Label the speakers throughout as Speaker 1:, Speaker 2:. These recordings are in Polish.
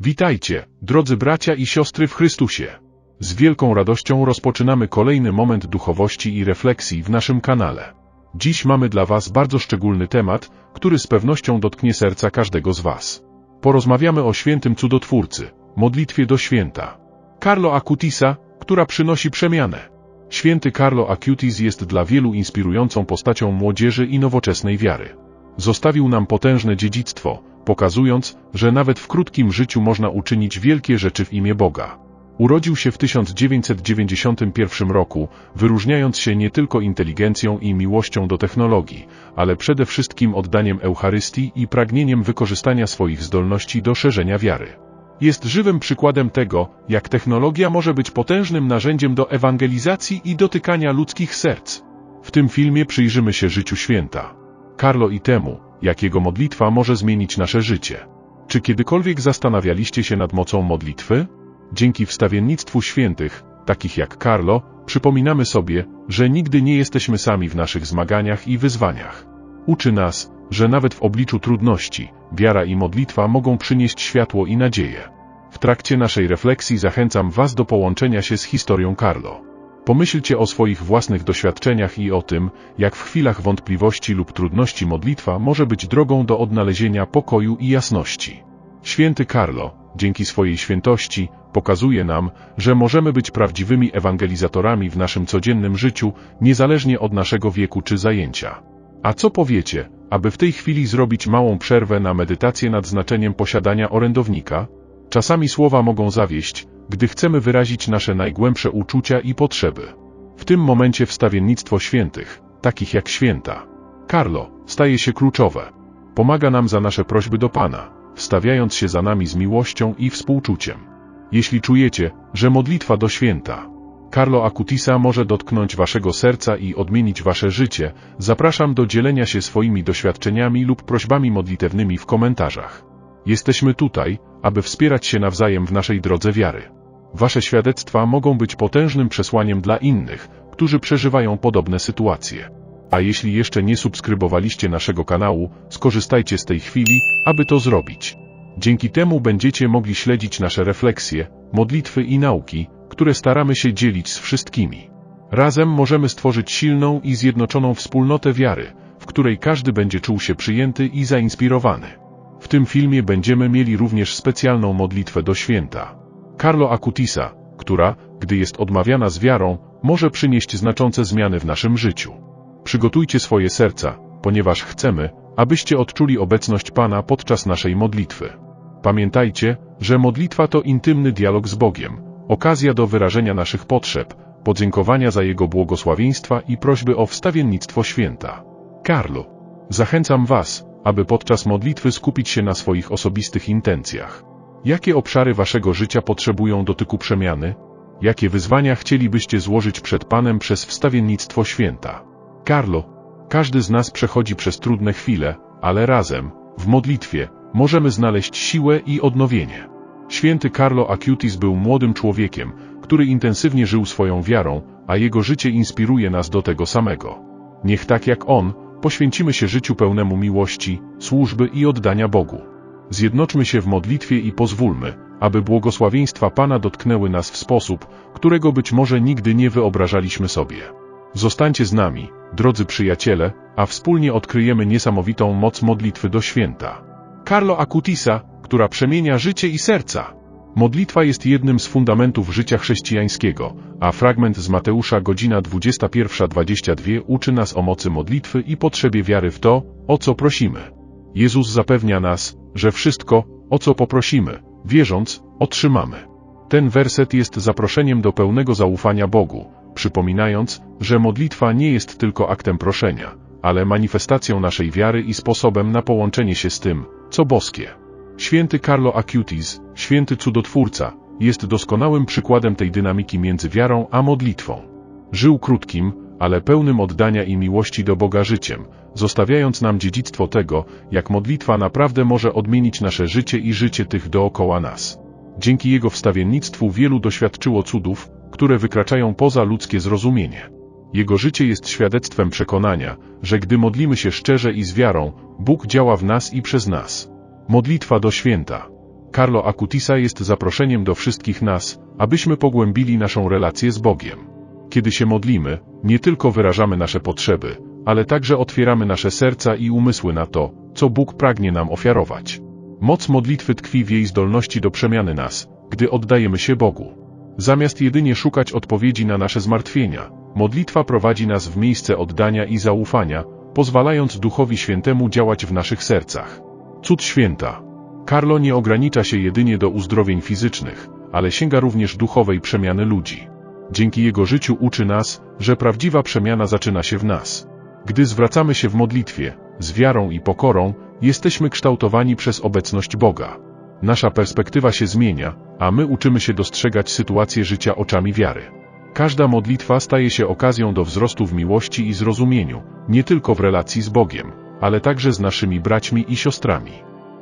Speaker 1: Witajcie, drodzy bracia i siostry w Chrystusie. Z wielką radością rozpoczynamy kolejny moment duchowości i refleksji w naszym kanale. Dziś mamy dla Was bardzo szczególny temat, który z pewnością dotknie serca każdego z Was. Porozmawiamy o świętym cudotwórcy, modlitwie do święta. Carlo Acutisa, która przynosi przemianę. Święty Carlo Acutis jest dla wielu inspirującą postacią młodzieży i nowoczesnej wiary. Zostawił nam potężne dziedzictwo, pokazując, że nawet w krótkim życiu można uczynić wielkie rzeczy w imię Boga. Urodził się w 1991 roku, wyróżniając się nie tylko inteligencją i miłością do technologii, ale przede wszystkim oddaniem Eucharystii i pragnieniem wykorzystania swoich zdolności do szerzenia wiary. Jest żywym przykładem tego, jak technologia może być potężnym narzędziem do ewangelizacji i dotykania ludzkich serc. W tym filmie przyjrzymy się życiu święta. Carlo i temu, jak jego modlitwa może zmienić nasze życie. Czy kiedykolwiek zastanawialiście się nad mocą modlitwy? Dzięki wstawiennictwu świętych, takich jak Carlo, przypominamy sobie, że nigdy nie jesteśmy sami w naszych zmaganiach i wyzwaniach. Uczy nas, że nawet w obliczu trudności, wiara i modlitwa mogą przynieść światło i nadzieję. W trakcie naszej refleksji zachęcam Was do połączenia się z historią Carlo. Pomyślcie o swoich własnych doświadczeniach i o tym, jak w chwilach wątpliwości lub trudności modlitwa może być drogą do odnalezienia pokoju i jasności. Święty Carlo, dzięki swojej świętości, pokazuje nam, że możemy być prawdziwymi ewangelizatorami w naszym codziennym życiu, niezależnie od naszego wieku czy zajęcia. A co powiecie, aby w tej chwili zrobić małą przerwę na medytację nad znaczeniem posiadania orędownika? Czasami słowa mogą zawieść, gdy chcemy wyrazić nasze najgłębsze uczucia i potrzeby. W tym momencie wstawiennictwo świętych, takich jak święta. Carlo, staje się kluczowe. Pomaga nam za nasze prośby do Pana, wstawiając się za nami z miłością i współczuciem. Jeśli czujecie, że modlitwa do święta, Carlo Acutisa może dotknąć waszego serca i odmienić wasze życie, zapraszam do dzielenia się swoimi doświadczeniami lub prośbami modlitewnymi w komentarzach. Jesteśmy tutaj, aby wspierać się nawzajem w naszej drodze wiary. Wasze świadectwa mogą być potężnym przesłaniem dla innych, którzy przeżywają podobne sytuacje. A jeśli jeszcze nie subskrybowaliście naszego kanału, skorzystajcie z tej chwili, aby to zrobić. Dzięki temu będziecie mogli śledzić nasze refleksje, modlitwy i nauki, które staramy się dzielić z wszystkimi. Razem możemy stworzyć silną i zjednoczoną wspólnotę wiary, w której każdy będzie czuł się przyjęty i zainspirowany. W tym filmie będziemy mieli również specjalną modlitwę do święta. Carlo Acutisa, która, gdy jest odmawiana z wiarą, może przynieść znaczące zmiany w naszym życiu. Przygotujcie swoje serca, ponieważ chcemy, abyście odczuli obecność Pana podczas naszej modlitwy. Pamiętajcie, że modlitwa to intymny dialog z Bogiem, okazja do wyrażenia naszych potrzeb, podziękowania za Jego błogosławieństwa i prośby o wstawiennictwo święta. Carlo, zachęcam Was, aby podczas modlitwy skupić się na swoich osobistych intencjach. Jakie obszary Waszego życia potrzebują dotyku przemiany? Jakie wyzwania chcielibyście złożyć przed Panem przez wstawiennictwo święta? Carlo, każdy z nas przechodzi przez trudne chwile, ale razem, w modlitwie, możemy znaleźć siłę i odnowienie. Święty Carlo Acutis był młodym człowiekiem, który intensywnie żył swoją wiarą, a jego życie inspiruje nas do tego samego. Niech tak jak on, poświęcimy się życiu pełnemu miłości, służby i oddania Bogu. Zjednoczmy się w modlitwie i pozwólmy, aby błogosławieństwa Pana dotknęły nas w sposób, którego być może nigdy nie wyobrażaliśmy sobie. Zostańcie z nami, drodzy przyjaciele, a wspólnie odkryjemy niesamowitą moc modlitwy do święta. Carlo Acutisa, która przemienia życie i serca. Modlitwa jest jednym z fundamentów życia chrześcijańskiego, a fragment z Mateusza godzina 21.22 uczy nas o mocy modlitwy i potrzebie wiary w to, o co prosimy. Jezus zapewnia nas, że wszystko, o co poprosimy, wierząc, otrzymamy. Ten werset jest zaproszeniem do pełnego zaufania Bogu, przypominając, że modlitwa nie jest tylko aktem proszenia, ale manifestacją naszej wiary i sposobem na połączenie się z tym, co boskie. Święty Carlo Acutis, święty cudotwórca, jest doskonałym przykładem tej dynamiki między wiarą a modlitwą. Żył krótkim, ale pełnym oddania i miłości do Boga życiem, zostawiając nam dziedzictwo tego, jak modlitwa naprawdę może odmienić nasze życie i życie tych dookoła nas. Dzięki jego wstawiennictwu wielu doświadczyło cudów, które wykraczają poza ludzkie zrozumienie. Jego życie jest świadectwem przekonania, że gdy modlimy się szczerze i z wiarą, Bóg działa w nas i przez nas. Modlitwa do święta. Carlo Acutisa jest zaproszeniem do wszystkich nas, abyśmy pogłębili naszą relację z Bogiem. Kiedy się modlimy, nie tylko wyrażamy nasze potrzeby, ale także otwieramy nasze serca i umysły na to, co Bóg pragnie nam ofiarować. Moc modlitwy tkwi w jej zdolności do przemiany nas, gdy oddajemy się Bogu. Zamiast jedynie szukać odpowiedzi na nasze zmartwienia, modlitwa prowadzi nas w miejsce oddania i zaufania, pozwalając Duchowi Świętemu działać w naszych sercach. Cud święta. Carlo nie ogranicza się jedynie do uzdrowień fizycznych, ale sięga również duchowej przemiany ludzi. Dzięki jego życiu uczy nas, że prawdziwa przemiana zaczyna się w nas. Gdy zwracamy się w modlitwie, z wiarą i pokorą, jesteśmy kształtowani przez obecność Boga. Nasza perspektywa się zmienia, a my uczymy się dostrzegać sytuację życia oczami wiary. Każda modlitwa staje się okazją do wzrostu w miłości i zrozumieniu, nie tylko w relacji z Bogiem, ale także z naszymi braćmi i siostrami.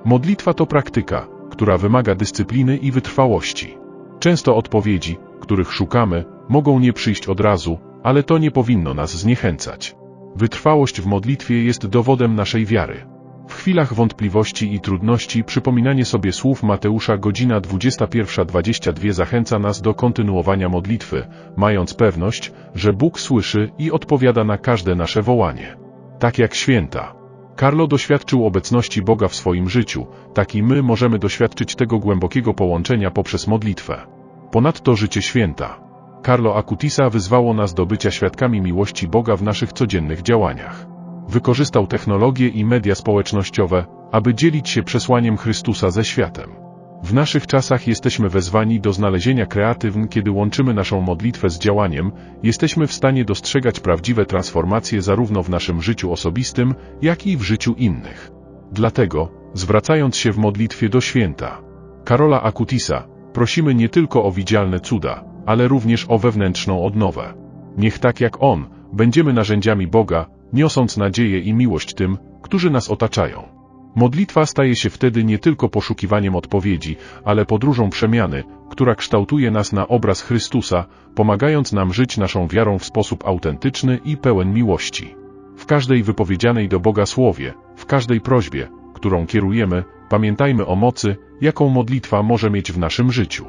Speaker 1: Modlitwa to praktyka, która wymaga dyscypliny i wytrwałości. Często odpowiedzi, których szukamy, mogą nie przyjść od razu, ale to nie powinno nas zniechęcać. Wytrwałość w modlitwie jest dowodem naszej wiary. W chwilach wątpliwości i trudności przypominanie sobie słów Mateusza godzina 21.22 zachęca nas do kontynuowania modlitwy, mając pewność, że Bóg słyszy i odpowiada na każde nasze wołanie. Tak jak święta. Carlo doświadczył obecności Boga w swoim życiu, tak i my możemy doświadczyć tego głębokiego połączenia poprzez modlitwę. Ponadto życie święta. Carlo Acutisa wyzwało nas do bycia świadkami miłości Boga w naszych codziennych działaniach. Wykorzystał technologię i media społecznościowe, aby dzielić się przesłaniem Chrystusa ze światem. W naszych czasach jesteśmy wezwani do znalezienia kreatywn, kiedy łączymy naszą modlitwę z działaniem, jesteśmy w stanie dostrzegać prawdziwe transformacje zarówno w naszym życiu osobistym, jak i w życiu innych. Dlatego, zwracając się w modlitwie do święta Karola Akutisa, prosimy nie tylko o widzialne cuda, ale również o wewnętrzną odnowę. Niech tak jak On, będziemy narzędziami Boga, niosąc nadzieję i miłość tym, którzy nas otaczają. Modlitwa staje się wtedy nie tylko poszukiwaniem odpowiedzi, ale podróżą przemiany, która kształtuje nas na obraz Chrystusa, pomagając nam żyć naszą wiarą w sposób autentyczny i pełen miłości. W każdej wypowiedzianej do Boga słowie, w każdej prośbie, którą kierujemy, pamiętajmy o mocy, jaką modlitwa może mieć w naszym życiu.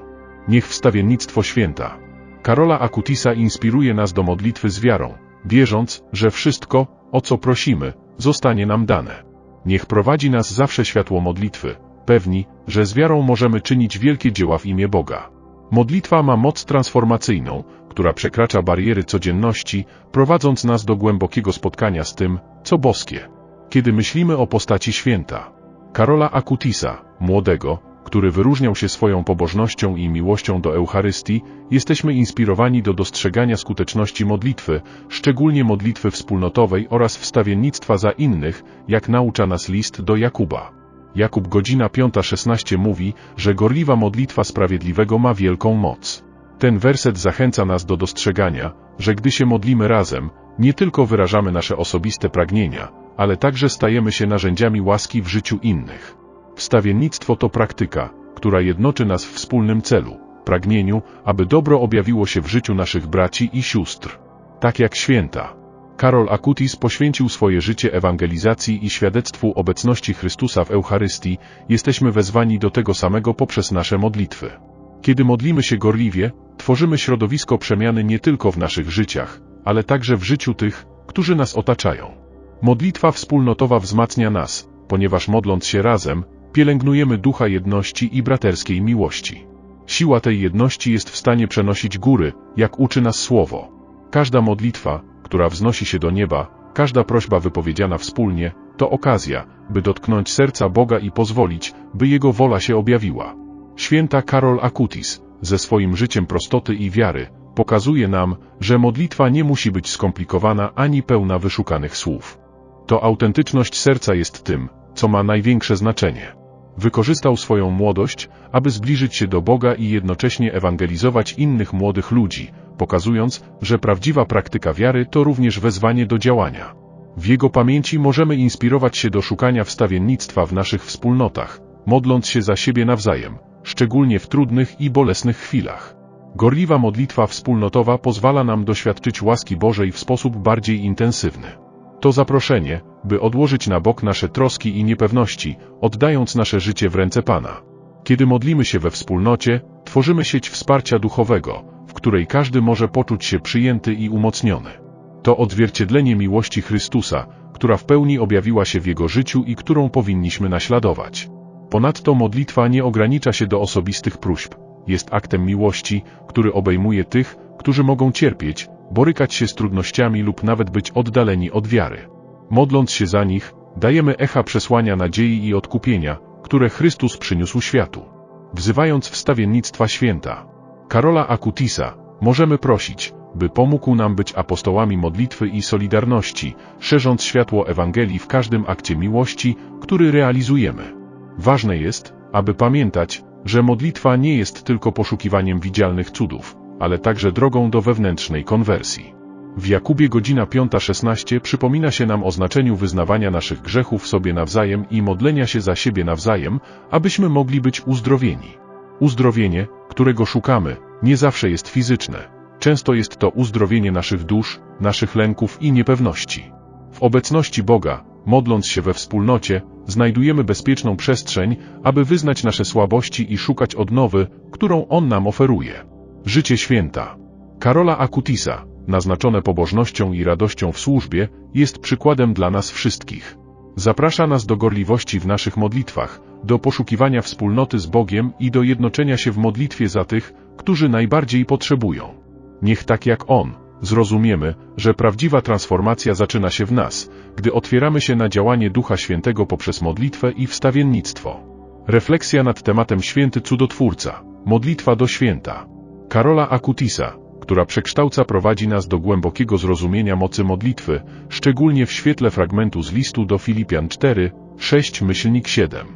Speaker 1: Niech wstawiennictwo święta. Karola Akutisa inspiruje nas do modlitwy z wiarą, wierząc, że wszystko, o co prosimy, zostanie nam dane. Niech prowadzi nas zawsze światło modlitwy, pewni, że z wiarą możemy czynić wielkie dzieła w imię Boga. Modlitwa ma moc transformacyjną, która przekracza bariery codzienności, prowadząc nas do głębokiego spotkania z tym, co boskie. Kiedy myślimy o postaci święta Karola Akutisa, młodego, który wyróżniał się swoją pobożnością i miłością do Eucharystii, jesteśmy inspirowani do dostrzegania skuteczności modlitwy, szczególnie modlitwy wspólnotowej oraz wstawiennictwa za innych, jak naucza nas list do Jakuba. Jakub godzina 5.16 mówi, że gorliwa modlitwa sprawiedliwego ma wielką moc. Ten werset zachęca nas do dostrzegania, że gdy się modlimy razem, nie tylko wyrażamy nasze osobiste pragnienia, ale także stajemy się narzędziami łaski w życiu innych. Wstawiennictwo to praktyka, która jednoczy nas w wspólnym celu, pragnieniu, aby dobro objawiło się w życiu naszych braci i sióstr. Tak jak święta. Karol Akutis poświęcił swoje życie ewangelizacji i świadectwu obecności Chrystusa w Eucharystii, jesteśmy wezwani do tego samego poprzez nasze modlitwy. Kiedy modlimy się gorliwie, tworzymy środowisko przemiany nie tylko w naszych życiach, ale także w życiu tych, którzy nas otaczają. Modlitwa wspólnotowa wzmacnia nas, ponieważ modląc się razem, pielęgnujemy ducha jedności i braterskiej miłości. Siła tej jedności jest w stanie przenosić góry, jak uczy nas słowo. Każda modlitwa, która wznosi się do nieba, każda prośba wypowiedziana wspólnie, to okazja, by dotknąć serca Boga i pozwolić, by Jego wola się objawiła. Święta Karol Akutis, ze swoim życiem prostoty i wiary, pokazuje nam, że modlitwa nie musi być skomplikowana ani pełna wyszukanych słów. To autentyczność serca jest tym, co ma największe znaczenie. Wykorzystał swoją młodość, aby zbliżyć się do Boga i jednocześnie ewangelizować innych młodych ludzi, pokazując, że prawdziwa praktyka wiary to również wezwanie do działania. W jego pamięci możemy inspirować się do szukania wstawiennictwa w naszych wspólnotach, modląc się za siebie nawzajem, szczególnie w trudnych i bolesnych chwilach. Gorliwa modlitwa wspólnotowa pozwala nam doświadczyć łaski Bożej w sposób bardziej intensywny. To zaproszenie, by odłożyć na bok nasze troski i niepewności, oddając nasze życie w ręce Pana. Kiedy modlimy się we wspólnocie, tworzymy sieć wsparcia duchowego, w której każdy może poczuć się przyjęty i umocniony. To odzwierciedlenie miłości Chrystusa, która w pełni objawiła się w Jego życiu i którą powinniśmy naśladować. Ponadto modlitwa nie ogranicza się do osobistych próśb. Jest aktem miłości, który obejmuje tych, którzy mogą cierpieć, borykać się z trudnościami lub nawet być oddaleni od wiary. Modląc się za nich, dajemy echa przesłania nadziei i odkupienia, które Chrystus przyniósł światu. Wzywając wstawiennictwa święta Karola Akutisa, możemy prosić, by pomógł nam być apostołami modlitwy i solidarności, szerząc światło Ewangelii w każdym akcie miłości, który realizujemy. Ważne jest, aby pamiętać, że modlitwa nie jest tylko poszukiwaniem widzialnych cudów, ale także drogą do wewnętrznej konwersji. W Jakubie godzina 5.16 przypomina się nam o znaczeniu wyznawania naszych grzechów sobie nawzajem i modlenia się za siebie nawzajem, abyśmy mogli być uzdrowieni. Uzdrowienie, którego szukamy, nie zawsze jest fizyczne. Często jest to uzdrowienie naszych dusz, naszych lęków i niepewności. W obecności Boga, modląc się we wspólnocie, znajdujemy bezpieczną przestrzeń, aby wyznać nasze słabości i szukać odnowy, którą On nam oferuje. Życie święta. Karola Akutisa, naznaczone pobożnością i radością w służbie, jest przykładem dla nas wszystkich. Zaprasza nas do gorliwości w naszych modlitwach, do poszukiwania wspólnoty z Bogiem i do jednoczenia się w modlitwie za tych, którzy najbardziej potrzebują. Niech tak jak On, zrozumiemy, że prawdziwa transformacja zaczyna się w nas, gdy otwieramy się na działanie Ducha Świętego poprzez modlitwę i wstawiennictwo. Refleksja nad tematem Święty Cudotwórca, modlitwa do święta. Karola Akutisa, która przekształca prowadzi nas do głębokiego zrozumienia mocy modlitwy, szczególnie w świetle fragmentu z listu do Filipian 4, 6 myślnik 7.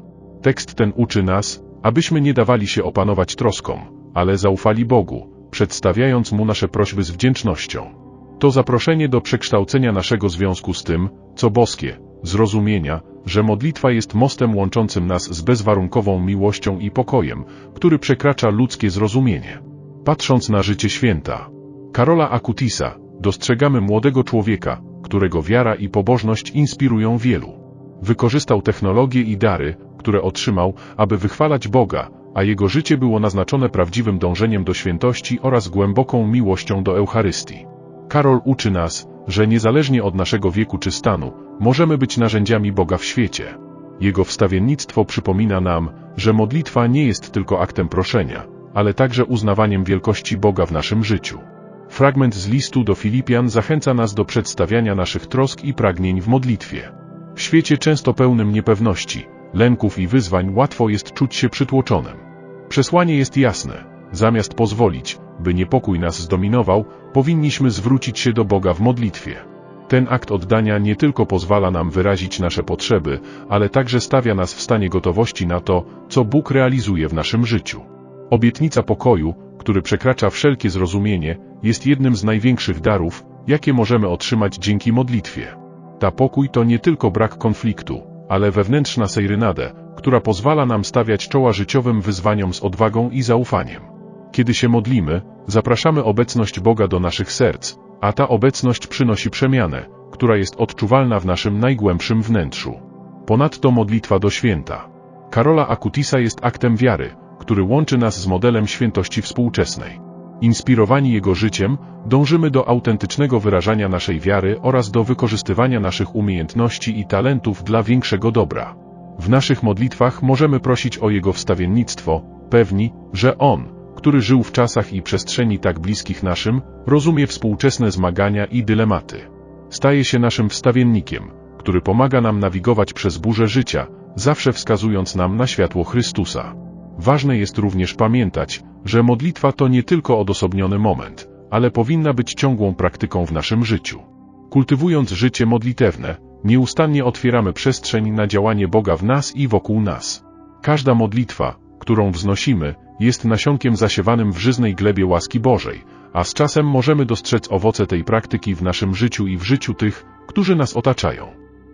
Speaker 1: Tekst ten uczy nas, abyśmy nie dawali się opanować troskom, ale zaufali Bogu, przedstawiając Mu nasze prośby z wdzięcznością. To zaproszenie do przekształcenia naszego związku z tym, co boskie, zrozumienia, że modlitwa jest mostem łączącym nas z bezwarunkową miłością i pokojem, który przekracza ludzkie zrozumienie. Patrząc na życie święta Karola Akutisa, dostrzegamy młodego człowieka, którego wiara i pobożność inspirują wielu. Wykorzystał technologie i dary, które otrzymał, aby wychwalać Boga, a jego życie było naznaczone prawdziwym dążeniem do świętości oraz głęboką miłością do Eucharystii. Karol uczy nas, że niezależnie od naszego wieku czy stanu, możemy być narzędziami Boga w świecie. Jego wstawiennictwo przypomina nam, że modlitwa nie jest tylko aktem proszenia, ale także uznawaniem wielkości Boga w naszym życiu. Fragment z listu do Filipian zachęca nas do przedstawiania naszych trosk i pragnień w modlitwie. W świecie często pełnym niepewności, lęków i wyzwań łatwo jest czuć się przytłoczonym. Przesłanie jest jasne. Zamiast pozwolić, by niepokój nas zdominował, powinniśmy zwrócić się do Boga w modlitwie. Ten akt oddania nie tylko pozwala nam wyrazić nasze potrzeby, ale także stawia nas w stanie gotowości na to, co Bóg realizuje w naszym życiu. Obietnica pokoju, który przekracza wszelkie zrozumienie, jest jednym z największych darów, jakie możemy otrzymać dzięki modlitwie. Ta pokój to nie tylko brak konfliktu, ale wewnętrzna sejrynadę, która pozwala nam stawiać czoła życiowym wyzwaniom z odwagą i zaufaniem. Kiedy się modlimy, zapraszamy obecność Boga do naszych serc, a ta obecność przynosi przemianę, która jest odczuwalna w naszym najgłębszym wnętrzu. Ponadto modlitwa do święta. Karola Akutisa jest aktem wiary, który łączy nas z modelem świętości współczesnej. Inspirowani jego życiem, dążymy do autentycznego wyrażania naszej wiary oraz do wykorzystywania naszych umiejętności i talentów dla większego dobra. W naszych modlitwach możemy prosić o jego wstawiennictwo, pewni, że on, który żył w czasach i przestrzeni tak bliskich naszym, rozumie współczesne zmagania i dylematy. Staje się naszym wstawiennikiem, który pomaga nam nawigować przez burzę życia, zawsze wskazując nam na światło Chrystusa. Ważne jest również pamiętać, że modlitwa to nie tylko odosobniony moment, ale powinna być ciągłą praktyką w naszym życiu. Kultywując życie modlitewne, nieustannie otwieramy przestrzeń na działanie Boga w nas i wokół nas. Każda modlitwa, którą wznosimy, jest nasionkiem zasiewanym w żyznej glebie łaski Bożej, a z czasem możemy dostrzec owoce tej praktyki w naszym życiu i w życiu tych, którzy nas otaczają.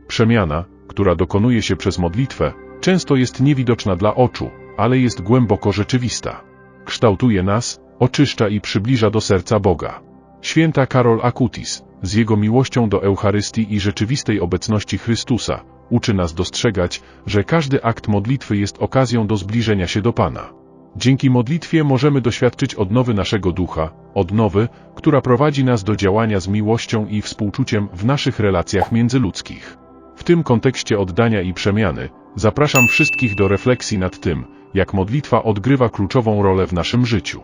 Speaker 1: Przemiana, która dokonuje się przez modlitwę, często jest niewidoczna dla oczu, ale jest głęboko rzeczywista. Kształtuje nas, oczyszcza i przybliża do serca Boga. Święta Karol Akutis, z jego miłością do Eucharystii i rzeczywistej obecności Chrystusa, uczy nas dostrzegać, że każdy akt modlitwy jest okazją do zbliżenia się do Pana. Dzięki modlitwie możemy doświadczyć odnowy naszego ducha, odnowy, która prowadzi nas do działania z miłością i współczuciem w naszych relacjach międzyludzkich. W tym kontekście oddania i przemiany, zapraszam wszystkich do refleksji nad tym, jak modlitwa odgrywa kluczową rolę w naszym życiu.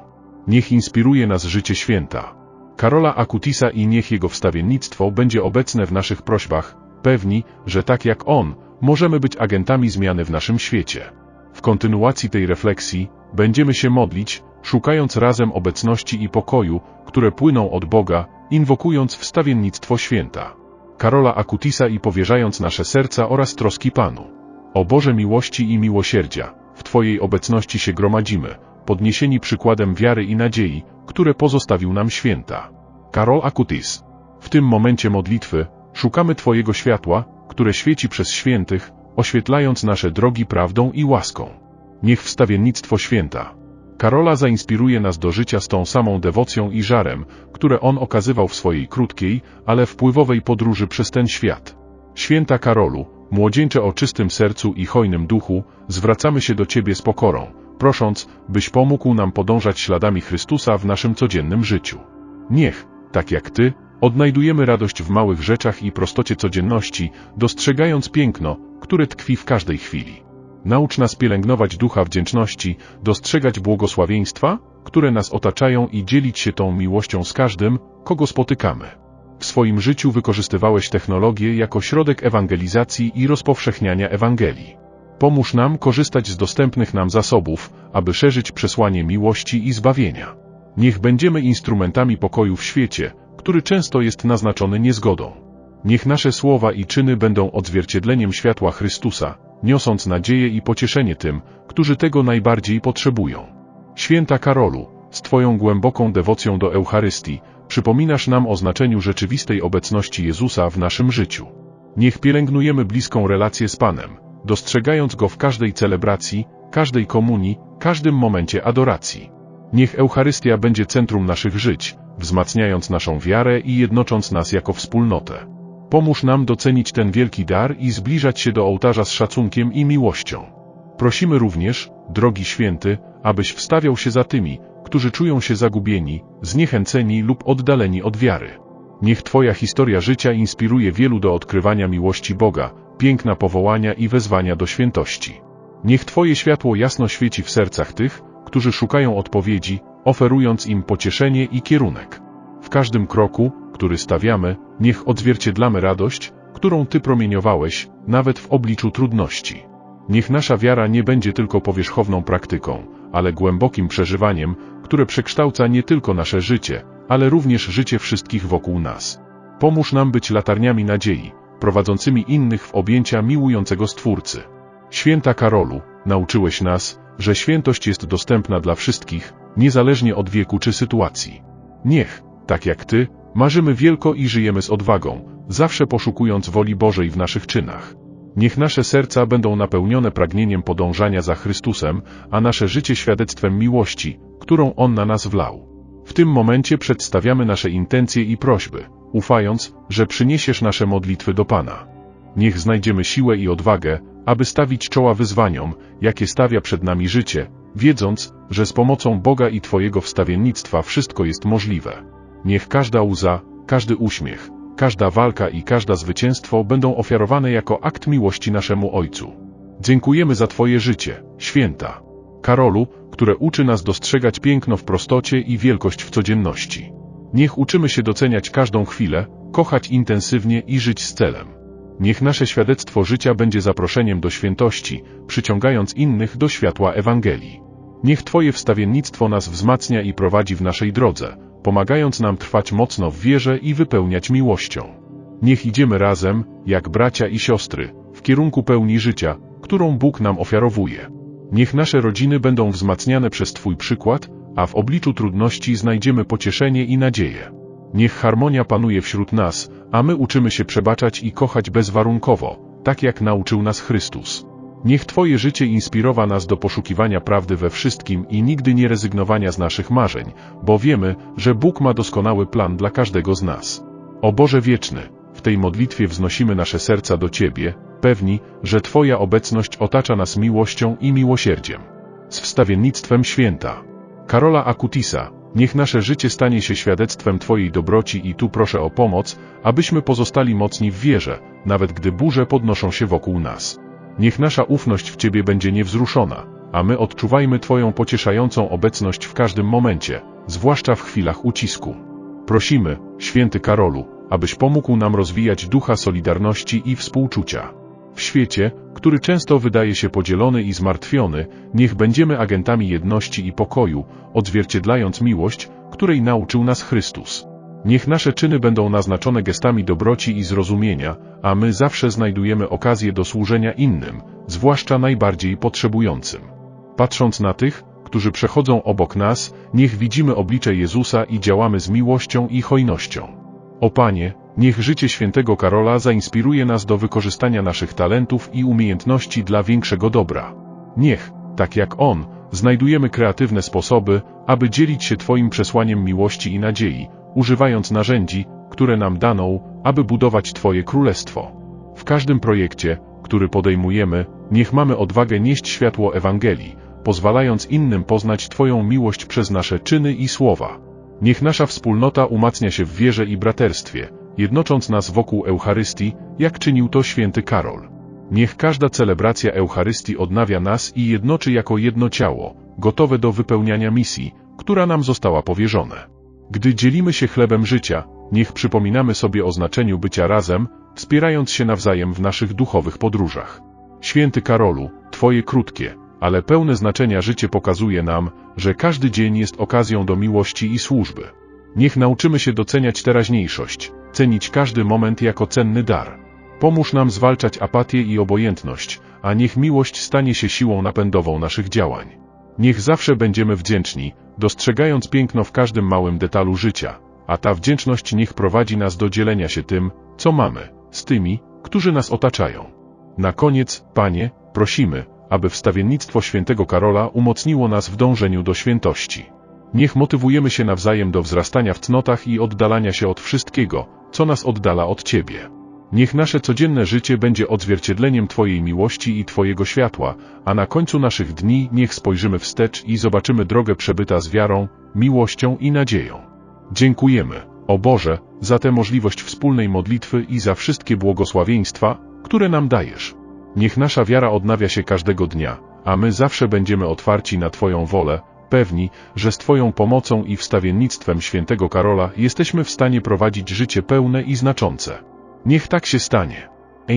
Speaker 1: Niech inspiruje nas życie święta. Karola Akutisa i niech jego wstawiennictwo będzie obecne w naszych prośbach, pewni, że tak jak on, możemy być agentami zmiany w naszym świecie. W kontynuacji tej refleksji będziemy się modlić, szukając razem obecności i pokoju, które płyną od Boga, inwokując wstawiennictwo święta. Karola Akutisa i powierzając nasze serca oraz troski Panu. O Boże miłości i miłosierdzia, w Twojej obecności się gromadzimy, podniesieni przykładem wiary i nadziei, które pozostawił nam święta. Karol Akutis. W tym momencie modlitwy szukamy Twojego światła, które świeci przez świętych, oświetlając nasze drogi prawdą i łaską. Niech wstawiennictwo święta. Karola zainspiruje nas do życia z tą samą dewocją i żarem, które on okazywał w swojej krótkiej, ale wpływowej podróży przez ten świat. Święta Karolu, młodzieńcze o czystym sercu i hojnym duchu, zwracamy się do Ciebie z pokorą, prosząc, byś pomógł nam podążać śladami Chrystusa w naszym codziennym życiu. Niech, tak jak Ty, odnajdujemy radość w małych rzeczach i prostocie codzienności, dostrzegając piękno, które tkwi w każdej chwili. Naucz nas pielęgnować ducha wdzięczności, dostrzegać błogosławieństwa, które nas otaczają i dzielić się tą miłością z każdym, kogo spotykamy. W swoim życiu wykorzystywałeś technologię jako środek ewangelizacji i rozpowszechniania Ewangelii. Pomóż nam korzystać z dostępnych nam zasobów, aby szerzyć przesłanie miłości i zbawienia. Niech będziemy instrumentami pokoju w świecie, który często jest naznaczony niezgodą. Niech nasze słowa i czyny będą odzwierciedleniem światła Chrystusa, niosąc nadzieję i pocieszenie tym, którzy tego najbardziej potrzebują. Święta Karolu, z Twoją głęboką dewocją do Eucharystii, przypominasz nam o znaczeniu rzeczywistej obecności Jezusa w naszym życiu. Niech pielęgnujemy bliską relację z Panem, dostrzegając Go w każdej celebracji, każdej komunii, każdym momencie adoracji. Niech Eucharystia będzie centrum naszych żyć, wzmacniając naszą wiarę i jednocząc nas jako wspólnotę. Pomóż nam docenić ten wielki dar i zbliżać się do ołtarza z szacunkiem i miłością. Prosimy również, drogi święty, abyś wstawiał się za tymi, którzy czują się zagubieni, zniechęceni lub oddaleni od wiary. Niech Twoja historia życia inspiruje wielu do odkrywania miłości Boga, piękna powołania i wezwania do świętości. Niech Twoje światło jasno świeci w sercach tych, którzy szukają odpowiedzi, oferując im pocieszenie i kierunek. W każdym kroku, który stawiamy, niech odzwierciedlamy radość, którą Ty promieniowałeś, nawet w obliczu trudności. Niech nasza wiara nie będzie tylko powierzchowną praktyką, ale głębokim przeżywaniem, które przekształca nie tylko nasze życie, ale również życie wszystkich wokół nas. Pomóż nam być latarniami nadziei, prowadzącymi innych w objęcia miłującego Stwórcy. Święta Karolu, nauczyłeś nas, że świętość jest dostępna dla wszystkich, niezależnie od wieku czy sytuacji. Niech, tak jak Ty, marzymy wielko i żyjemy z odwagą, zawsze poszukując woli Bożej w naszych czynach. Niech nasze serca będą napełnione pragnieniem podążania za Chrystusem, a nasze życie świadectwem miłości, którą On na nas wlał. W tym momencie przedstawiamy nasze intencje i prośby, ufając, że przyniesiesz nasze modlitwy do Pana. Niech znajdziemy siłę i odwagę, aby stawić czoła wyzwaniom, jakie stawia przed nami życie, wiedząc, że z pomocą Boga i Twojego wstawiennictwa wszystko jest możliwe. Niech każda łza, każdy uśmiech, każda walka i każde zwycięstwo będą ofiarowane jako akt miłości naszemu Ojcu. Dziękujemy za Twoje życie, święta. Karolu, które uczy nas dostrzegać piękno w prostocie i wielkość w codzienności. Niech uczymy się doceniać każdą chwilę, kochać intensywnie i żyć z celem. Niech nasze świadectwo życia będzie zaproszeniem do świętości, przyciągając innych do światła Ewangelii. Niech Twoje wstawiennictwo nas wzmacnia i prowadzi w naszej drodze, pomagając nam trwać mocno w wierze i wypełniać miłością. Niech idziemy razem, jak bracia i siostry, w kierunku pełni życia, którą Bóg nam ofiarowuje. Niech nasze rodziny będą wzmacniane przez Twój przykład, a w obliczu trudności znajdziemy pocieszenie i nadzieję. Niech harmonia panuje wśród nas, a my uczymy się przebaczać i kochać bezwarunkowo, tak jak nauczył nas Chrystus. Niech Twoje życie inspirowa nas do poszukiwania prawdy we wszystkim i nigdy nie rezygnowania z naszych marzeń, bo wiemy, że Bóg ma doskonały plan dla każdego z nas. O Boże wieczny, W tej modlitwie wznosimy nasze serca do Ciebie, pewni, że Twoja obecność otacza nas miłością i miłosierdziem. Z wstawiennictwem święta. Karola Akutisa, niech nasze życie stanie się świadectwem Twojej dobroci i tu proszę o pomoc, abyśmy pozostali mocni w wierze, nawet gdy burze podnoszą się wokół nas. Niech nasza ufność w Ciebie będzie niewzruszona, a my odczuwajmy Twoją pocieszającą obecność w każdym momencie, zwłaszcza w chwilach ucisku. Prosimy, święty Karolu, abyś pomógł nam rozwijać ducha solidarności i współczucia. W świecie, który często wydaje się podzielony i zmartwiony, niech będziemy agentami jedności i pokoju, odzwierciedlając miłość, której nauczył nas Chrystus. Niech nasze czyny będą naznaczone gestami dobroci i zrozumienia, a my zawsze znajdujemy okazję do służenia innym, zwłaszcza najbardziej potrzebującym. Patrząc na tych, którzy przechodzą obok nas, niech widzimy oblicze Jezusa i działamy z miłością i hojnością. O Panie, niech życie świętego Karola zainspiruje nas do wykorzystania naszych talentów i umiejętności dla większego dobra. Niech, tak jak On, znajdujemy kreatywne sposoby, aby dzielić się Twoim przesłaniem miłości i nadziei, używając narzędzi, które nam dano, aby budować Twoje królestwo. W każdym projekcie, który podejmujemy, niech mamy odwagę nieść światło Ewangelii, pozwalając innym poznać Twoją miłość przez nasze czyny i słowa. Niech nasza wspólnota umacnia się w wierze i braterstwie, jednocząc nas wokół Eucharystii, jak czynił to święty Karol. Niech każda celebracja Eucharystii odnawia nas i jednoczy jako jedno ciało, gotowe do wypełniania misji, która nam została powierzona. Gdy dzielimy się chlebem życia, niech przypominamy sobie o znaczeniu bycia razem, wspierając się nawzajem w naszych duchowych podróżach. Święty Karolu, Twoje krótkie, ale pełne znaczenia życie pokazuje nam, że każdy dzień jest okazją do miłości i służby. Niech nauczymy się doceniać teraźniejszość, cenić każdy moment jako cenny dar. Pomóż nam zwalczać apatię i obojętność, a niech miłość stanie się siłą napędową naszych działań. Niech zawsze będziemy wdzięczni, dostrzegając piękno w każdym małym detalu życia, a ta wdzięczność niech prowadzi nas do dzielenia się tym, co mamy, z tymi, którzy nas otaczają. Na koniec, Panie, prosimy, aby wstawiennictwo świętego Karola umocniło nas w dążeniu do świętości. Niech motywujemy się nawzajem do wzrastania w cnotach i oddalania się od wszystkiego, co nas oddala od Ciebie. Niech nasze codzienne życie będzie odzwierciedleniem Twojej miłości i Twojego światła, a na końcu naszych dni niech spojrzymy wstecz i zobaczymy drogę przebyta z wiarą, miłością i nadzieją. Dziękujemy, o Boże, za tę możliwość wspólnej modlitwy i za wszystkie błogosławieństwa, które nam dajesz. Niech nasza wiara odnawia się każdego dnia, a my zawsze będziemy otwarci na Twoją wolę, pewni, że z Twoją pomocą i wstawiennictwem świętego Karola jesteśmy w stanie prowadzić życie pełne i znaczące. Niech tak się stanie.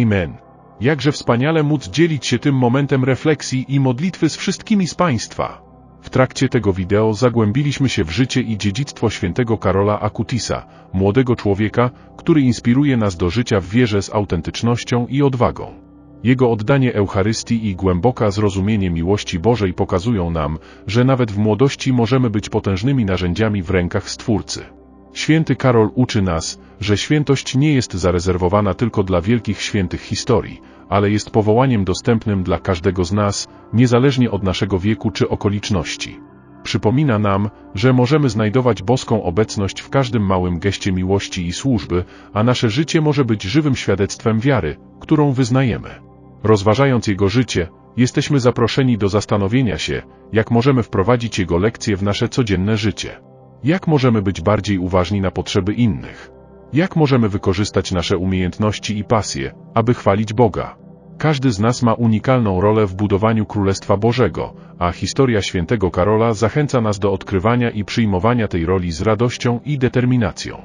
Speaker 1: Amen. Jakże wspaniale móc dzielić się tym momentem refleksji i modlitwy z wszystkimi z Państwa. W trakcie tego wideo zagłębiliśmy się w życie i dziedzictwo świętego Karola Akutisa, młodego człowieka, który inspiruje nas do życia w wierze z autentycznością i odwagą. Jego oddanie Eucharystii i głęboka zrozumienie miłości Bożej pokazują nam, że nawet w młodości możemy być potężnymi narzędziami w rękach Stwórcy. Święty Karol uczy nas, że świętość nie jest zarezerwowana tylko dla wielkich świętych historii, ale jest powołaniem dostępnym dla każdego z nas, niezależnie od naszego wieku czy okoliczności. Przypomina nam, że możemy znajdować boską obecność w każdym małym geście miłości i służby, a nasze życie może być żywym świadectwem wiary, którą wyznajemy. Rozważając jego życie, jesteśmy zaproszeni do zastanowienia się, jak możemy wprowadzić jego lekcje w nasze codzienne życie. Jak możemy być bardziej uważni na potrzeby innych? Jak możemy wykorzystać nasze umiejętności i pasje, aby chwalić Boga? Każdy z nas ma unikalną rolę w budowaniu Królestwa Bożego, a historia świętego Karola zachęca nas do odkrywania i przyjmowania tej roli z radością i determinacją.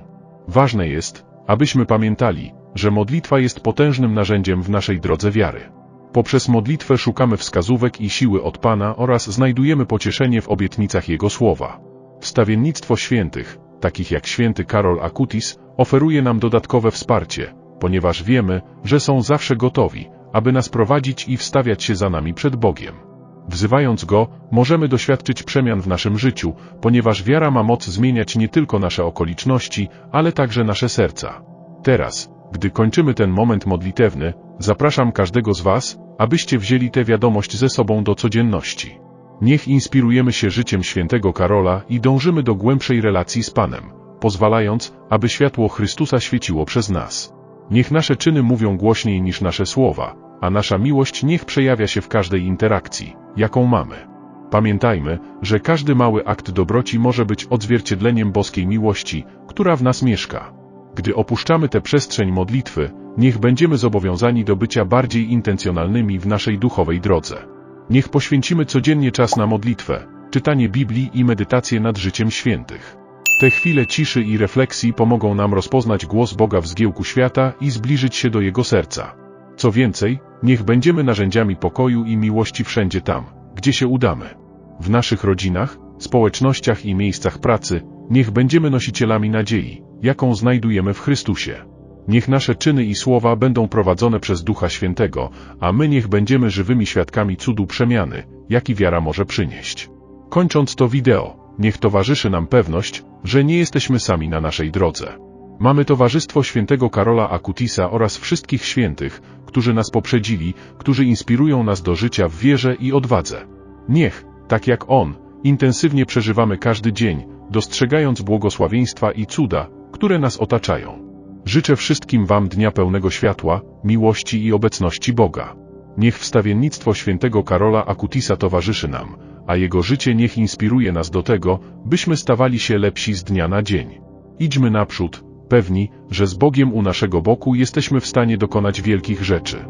Speaker 1: Ważne jest, abyśmy pamiętali, że modlitwa jest potężnym narzędziem w naszej drodze wiary. Poprzez modlitwę szukamy wskazówek i siły od Pana oraz znajdujemy pocieszenie w obietnicach Jego słowa. Wstawiennictwo świętych, takich jak święty Karol Akutis, oferuje nam dodatkowe wsparcie, ponieważ wiemy, że są zawsze gotowi, aby nas prowadzić i wstawiać się za nami przed Bogiem. Wzywając Go, możemy doświadczyć przemian w naszym życiu, ponieważ wiara ma moc zmieniać nie tylko nasze okoliczności, ale także nasze serca. Teraz, gdy kończymy ten moment modlitewny, zapraszam każdego z Was, abyście wzięli tę wiadomość ze sobą do codzienności. Niech inspirujemy się życiem świętego Karola i dążymy do głębszej relacji z Panem, pozwalając, aby światło Chrystusa świeciło przez nas. Niech nasze czyny mówią głośniej niż nasze słowa, a nasza miłość niech przejawia się w każdej interakcji, jaką mamy. Pamiętajmy, że każdy mały akt dobroci może być odzwierciedleniem boskiej miłości, która w nas mieszka. Gdy opuszczamy tę przestrzeń modlitwy, niech będziemy zobowiązani do bycia bardziej intencjonalnymi w naszej duchowej drodze. Niech poświęcimy codziennie czas na modlitwę, czytanie Biblii i medytację nad życiem świętych. Te chwile ciszy i refleksji pomogą nam rozpoznać głos Boga w zgiełku świata i zbliżyć się do Jego serca. Co więcej, niech będziemy narzędziami pokoju i miłości wszędzie tam, gdzie się udamy. W naszych rodzinach, społecznościach i miejscach pracy, niech będziemy nosicielami nadziei, jaką znajdujemy w Chrystusie. Niech nasze czyny i słowa będą prowadzone przez Ducha Świętego, a my niech będziemy żywymi świadkami cudu przemiany, jaki wiara może przynieść. Kończąc to wideo, niech towarzyszy nam pewność, że nie jesteśmy sami na naszej drodze. Mamy Towarzystwo Świętego Karola Akutisa oraz wszystkich świętych, którzy nas poprzedzili, którzy inspirują nas do życia w wierze i odwadze. Niech, tak jak On, intensywnie przeżywamy każdy dzień, dostrzegając błogosławieństwa i cuda, które nas otaczają. Życzę wszystkim Wam dnia pełnego światła, miłości i obecności Boga. Niech wstawiennictwo świętego Karola Akutisa towarzyszy nam, a jego życie niech inspiruje nas do tego, byśmy stawali się lepsi z dnia na dzień. Idźmy naprzód, pewni, że z Bogiem u naszego boku jesteśmy w stanie dokonać wielkich rzeczy.